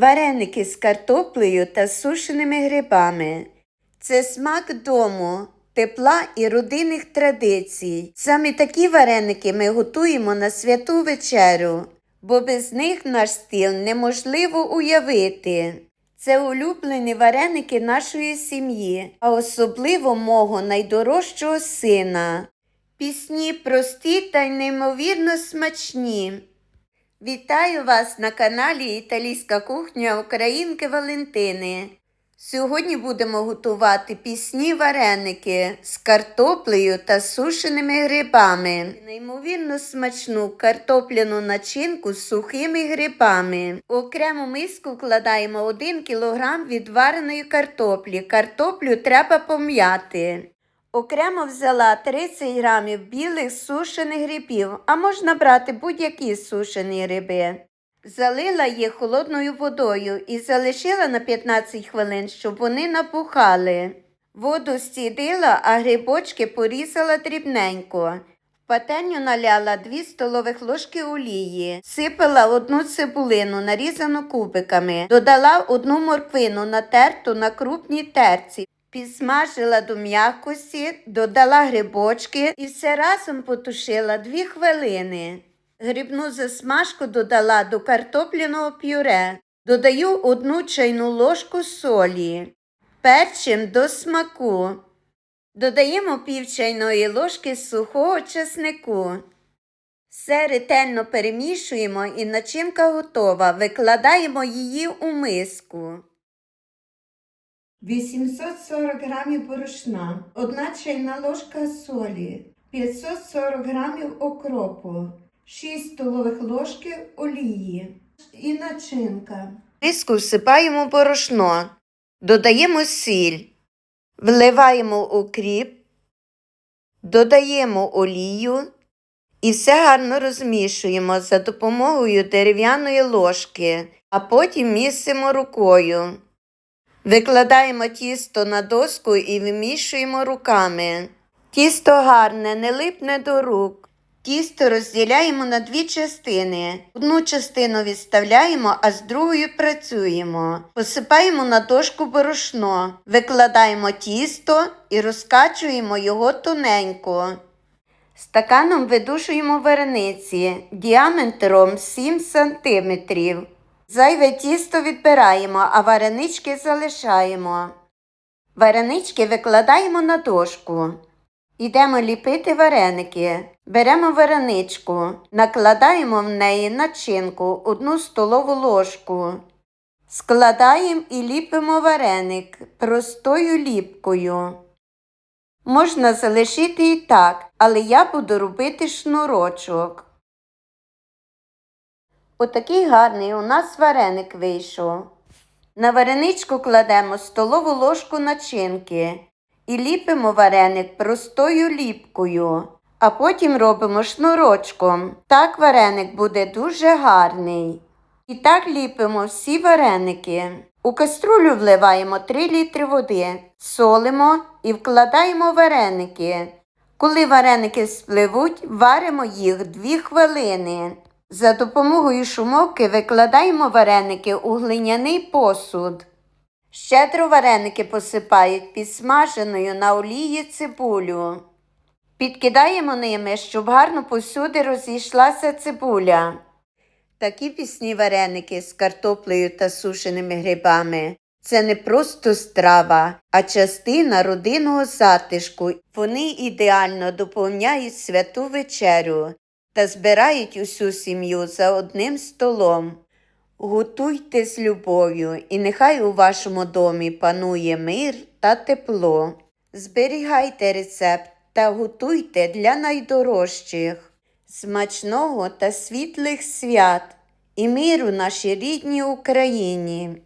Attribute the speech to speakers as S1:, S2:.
S1: Вареники з картоплею та сушеними грибами. Це смак дому, тепла і родинних традицій. Саме такі вареники ми готуємо на святу вечерю, бо без них наш стіл неможливо уявити. Це улюблені вареники нашої сім'ї, а особливо мого найдорожчого сина. Пісні прості та й неймовірно смачні. Вітаю вас на каналі Італійська кухня Українки Валентини. Сьогодні будемо готувати пісні вареники з картоплею та сушеними грибами. Неймовірно смачну картопляну начинку з сухими грибами. У окрему миску вкладаємо 1 кг відвареної картоплі. Картоплю треба пом'яти. Окремо взяла 30 грамів білих сушених грибів, а можна брати будь-які сушені гриби. Залила їх холодною водою і залишила на 15 хвилин, щоб вони напухали. Воду стідила, а грибочки порізала дрібненько. В пательню наляла 2 столових ложки олії, сипала одну цибулину, нарізану кубиками, додала одну морквину, натерту на крупній терці, підсмажила до м'якості, додала грибочки і все разом потушила 2 хвилини. Грибну засмажку додала до картопляного пюре. Додаю одну чайну ложку солі. Перчим до смаку. Додаємо пів чайної ложки сухого чеснику. Все ретельно перемішуємо і начинка готова. Викладаємо її у миску. 840 грамів борошна, 1 чайна ложка солі, 540 грамів окропу, 6 столових ложки олії і начинка. Миску всипаємо борошно, додаємо сіль, вливаємо укріп, додаємо олію і все гарно розмішуємо за допомогою дерев'яної ложки, а потім місимо рукою. Викладаємо тісто на доску і вимішуємо руками. Тісто гарне, не липне до рук. Тісто розділяємо на дві частини. Одну частину відставляємо, а з другою працюємо. Посипаємо на дошку борошно, викладаємо тісто і розкачуємо його тоненько. Стаканом видушуємо варениці діаметром 7 см. Зайве тісто відбираємо, а варенички залишаємо. Варенички викладаємо на дошку. Йдемо ліпити вареники. Беремо вареничку, накладаємо в неї начинку одну столову ложку. Складаємо і ліпимо вареник простою ліпкою. Можна залишити і так, але я буду робити шнурочок. Отакий гарний у нас вареник вийшов. На вареничку кладемо столову ложку начинки і ліпимо вареник простою ліпкою, а потім робимо шнурочком. Так вареник буде дуже гарний. І так ліпимо всі вареники. У каструлю вливаємо 3 літри води, солимо і вкладаємо вареники. Коли вареники спливуть, варимо їх 2 хвилини. За допомогою шумовки викладаємо вареники у глиняний посуд. Щедро вареники посипають підсмаженою на олії цибулю. Підкидаємо ними, щоб гарно повсюди розійшлася цибуля. Такі пісні вареники з картоплею та сушеними грибами це не просто страва, а частина родинного затишку. Вони ідеально доповняють святу вечерю та збирають усю сім'ю за одним столом. Готуйте з любов'ю, і нехай у вашому домі панує мир та тепло. Зберігайте рецепт та готуйте для найдорожчих. Смачного та світлих свят і миру нашій рідній Україні.